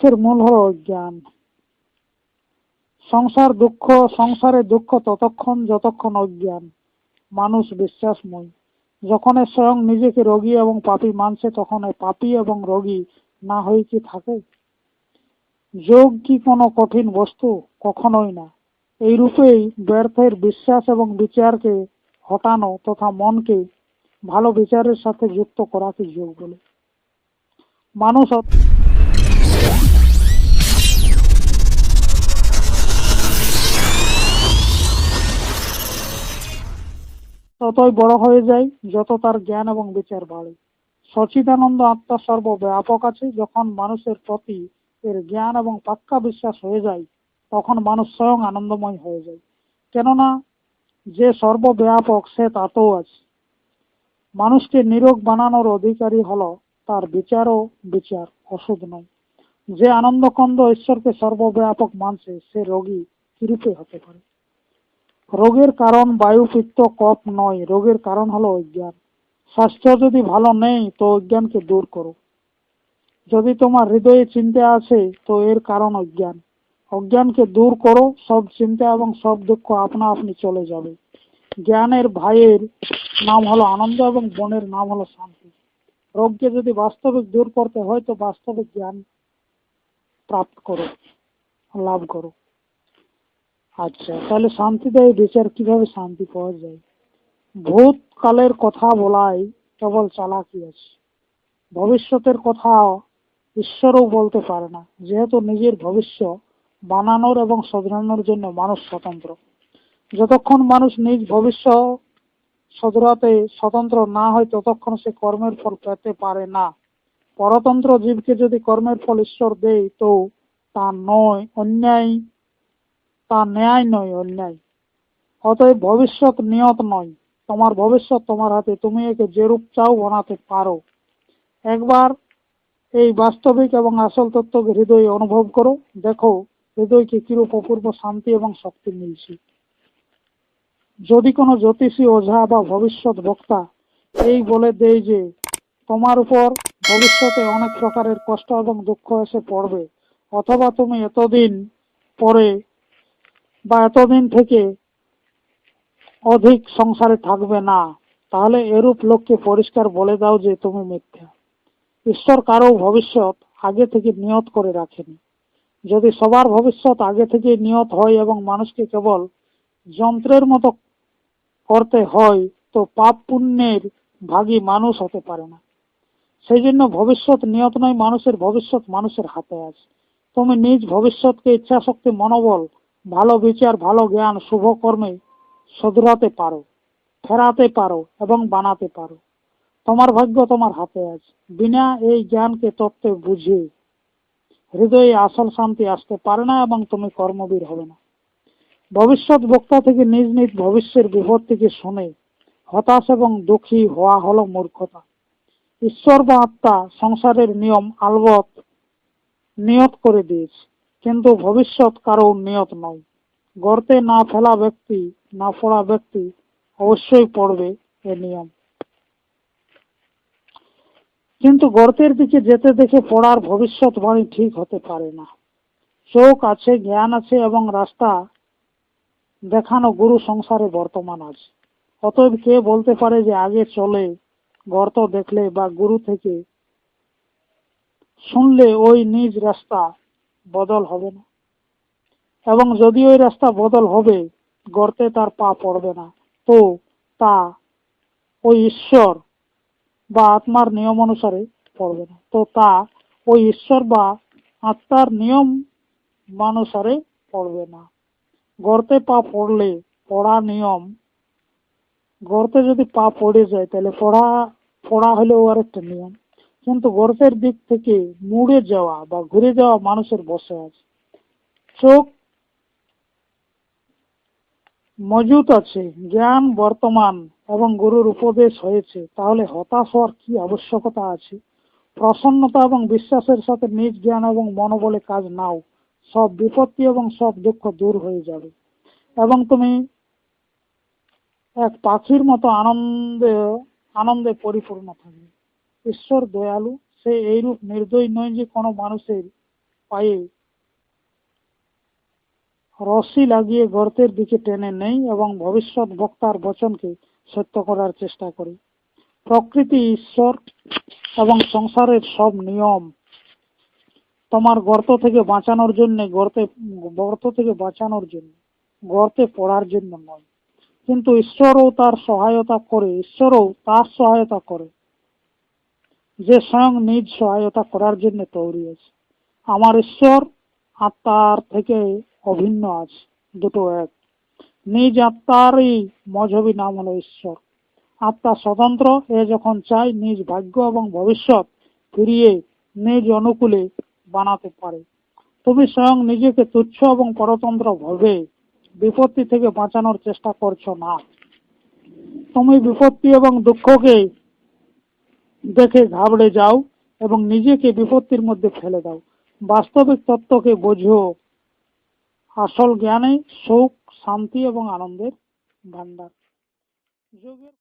দুঃখের মূল হলো অজ্ঞান সংসার দুঃখ, সংসারে দুঃখ ততক্ষণ যতক্ষণ অজ্ঞান। মানুষ বিশ্বাসময়। যখন স্বয়ং নিজেকে রোগী এবং পাপী মানছে, তখন পাপী এবং রোগী না হয়ে কি থাকে? যোগ কি কোনো কঠিন বস্তু? কখনোই না। এই রূপেই ব্যর্থের বিশ্বাস এবং বিচারকে হটানো তথা মনকে ভালো বিচারের সাথে যুক্ত করাকে যোগ বলে। মানুষ ততই বড় হয়ে যায় যত তার জ্ঞান এবং বিচার বাড়ে। সচিদানন্দ আত্মা সর্বব্যাপক আছে। যখন মানুষের প্রতি এর জ্ঞান এবং পাক্কা বিশ্বাস হয়ে যায়, তখন মানুষ স্বয়ং আনন্দময় হয়ে যায়। কেননা, যে সর্বব্যাপক, সে তাতেও আছে। মানুষকে নিরোগ বানানোর অধিকারী হলো তার বিচারও বিচার ওষুধ নয়। যে আনন্দকন্দ ঈশ্বরকে সর্বব্যাপক মানছে, সে রোগী কিরূপে হতে পারে? রোগের কারণ বায়ু পিত্ত কপ নয়, রোগের কারণ হলো অজ্ঞান। স্বাস্থ্য যদি ভালো নেই, তো অজ্ঞানকে দূর করো। যদি তোমার হৃদয়ে চিন্তা আছে তো এর কারণ অজ্ঞান। অজ্ঞানকে দূর করো, সব চিন্তা এবং সব দুঃখ আপনা আপনি চলে যাবে। জ্ঞানের ভাইয়ের নাম হলো আনন্দ এবং বোনের নাম হলো শান্তি। রোগকে যদি বাস্তবিক দূর করতে হয়, তো বাস্তবিক জ্ঞান প্রাপ্ত করো, লাভ করো। আচ্ছা তাহলে শান্তি শান্তিদায়ী বিচার, কীভাবে শান্তি পাওয়া যায়? ভূতকালের কথা বলাই কেবল চালাকি আছে। ভবিষ্যতের কথা ঈশ্বরও বলতে পারে না, যেহেতু নিজের ভবিষ্য বানানোর এবং শোধরানোর জন্য মানুষ স্বতন্ত্র। যতক্ষণ মানুষ নিজ ভবিষ্য শোধরাতে স্বতন্ত্র না হয়, ততক্ষণ সে কর্মের ফল পেতে পারে না। পরতন্ত্র জীবকে যদি কর্মের ফল ঈশ্বর দেয়, তো তা নয়, অন্যায় তা ন্যায় নয় অন্যায়। অতএব ভবিষ্যৎ নিয়ত নয়। তোমার ভবিষ্যৎ তোমার হাতে, তুমি একে যেরূপ চাও বানাতে পারো। একবার এই বাস্তবিক এবং আসল তত্ত্বকে হৃদয়ে অনুভব করো। দেখো, হৃদয়কে কিরূপ অপূর্ব শান্তি এবং শক্তি মিলছে। যদি কোনো জ্যোতিষী, ওঝা বা ভবিষ্যৎ বক্তা এই বলে দেয় যে, তোমার উপর ভবিষ্যতে অনেক প্রকারের কষ্ট এবং দুঃখ এসে পড়বে, অথবা তুমি এতদিন পরে বা এতদিন থেকে অধিক সংসারে থাকবে না। তাহলে এরূপ লোককে পরিষ্কার বলে দাও যে তুমি মিথ্যা। ঈশ্বর কারও ভবিষ্যৎ আগে থেকে নিয়ত করে রাখেনি। যদি সবার ভবিষ্যৎ আগে থেকে নিয়ত হয় এবং মানুষকে কেবল যন্ত্রের মতো করতে হয়, তো পাপ পুণ্যের ভাগী মানুষ হতে পারে না। সেই জন্য ভবিষ্যৎ নিয়ত নয়, মানুষের ভবিষ্যৎ মানুষের হাতে আছে। তুমি নিজ ভবিষ্যৎকে ইচ্ছা শক্তি মনোবল ভালো বিচার, ভালো জ্ঞান, শুভ কর্মে শুধরাতে পারো, ফেরাতে পারো এবং বানাতে পারো। তোমার ভাগ্য তোমার হাতে আছে। বিনা এই জ্ঞানকে তত্ত্বে বুঝে হৃদয়ে আসল শান্তি আসতে পারে না এবং তুমি কর্মবীর হবে না। ভবিষ্যৎ বক্তা থেকে নিজ নিজ ভবিষ্যের বিপত্তিকে শুনে হতাশ এবং দুঃখী হওয়া হলো মূর্খতা। ঈশ্বর বা আত্মা সংসারের নিয়ম আলবত নিয়ত করে দিয়েছে। কিন্তু ভবিষ্যৎ কারও নিয়ত নয়। গর্তে না ফেলা ব্যক্তি, না পড়া ব্যক্তি অবশ্যই পড়বে এ নিয়ম। কিন্তু গর্তের দিকে যেতে দেখে পড়ার ভবিষ্যৎবাণী ঠিক হতে পারে না। চোখ আছে, জ্ঞান আছে এবং রাস্তা দেখানো গুরু সংসারে বর্তমান আছে অতএব কে বলতে পারে যে আগে চলে গর্ত দেখলে বা গুরু থেকে শুনলে ওই নিজ রাস্তা বদল হবে না। এবং যদি ওই রাস্তা বদল হবে, গর্তে তার পা পড়বে না, তো তা ওই ঈশ্বর বা আত্মার নিয়ম অনুসারে পড়বে না। তো তা ওই ঈশ্বর বা আত্মার নিয়ম অনুসারে পড়বে না। গর্তে পা পড়লে পড়া নিয়ম, গর্তে যদি পা পড়ে যায়, তাহলে পড়া পড়া হলেও আর একটা নিয়ম। কিন্তু গর্তের দিক থেকে মুড়ে যাওয়া বা ঘুরে যাওয়া মানুষের বসে আছে। চোখ মজুত আছে, জ্ঞান বর্তমান এবং গুরুর উপদেশ হয়েছে। তাহলে হতাশ হওয়ার কি আবশ্যকতা আছে? প্রসন্নতা এবং বিশ্বাসের সাথে নিজ জ্ঞান এবং মনোবলে কাজ নাও। সব বিপত্তি এবং সব দুঃখ দূর হয়ে যাবে। এবং তুমি এক পাখির মতো আনন্দে আনন্দে পরিপূর্ণ থাকবে। ঈশ্বর দয়ালু, সে এইরূপ নির্দয় নয় যে কোনো মানুষের পায়ে রশি লাগিয়ে গর্তের দিকে টেনে নেই এবং ভবিষ্যৎ বক্তার বচনকে সত্য করার চেষ্টা করি। প্রকৃতি ঈশ্বর এবং সংসারের সব নিয়ম। তোমার গর্ত থেকে বাঁচানোর জন্য, গর্তে, গর্ত থেকে বাঁচানোর জন্য, গর্তে পড়ার জন্য নয়। কিন্তু ঈশ্বরও তার সহায়তা করে, ঈশ্বরও তার সহায়তা করে। যে স্বয়ং নিজ সহায়তা করার জন্য তৈরি আছে আমার ঈশ্বর আত্মার থেকে অভিন্ন আছে দুটো এক। নিজ আত্মারই মজহবী নাম হলো ঈশ্বর। আত্মা স্বতন্ত্র, এ যখন চায় নিজ ভাগ্য এবং ভবিষ্যৎ ফিরিয়ে নিজ অনুকূলে বানাতে পারে। তুমি স্বয়ং নিজেকে তুচ্ছ এবং পরতন্ত্র ভাবে বিপত্তি থেকে বাঁচানোর চেষ্টা করছ না। তুমি বিপত্তি এবং দুঃখকে দেখে ঘাবড়ে যাও এবং নিজেকে বিপত্তির মধ্যে ফেলে দাও। বাস্তবিক তত্ত্বকে বোঝো। আসল জ্ঞানে সুখ শান্তি এবং আনন্দের ভান্ডার যোগের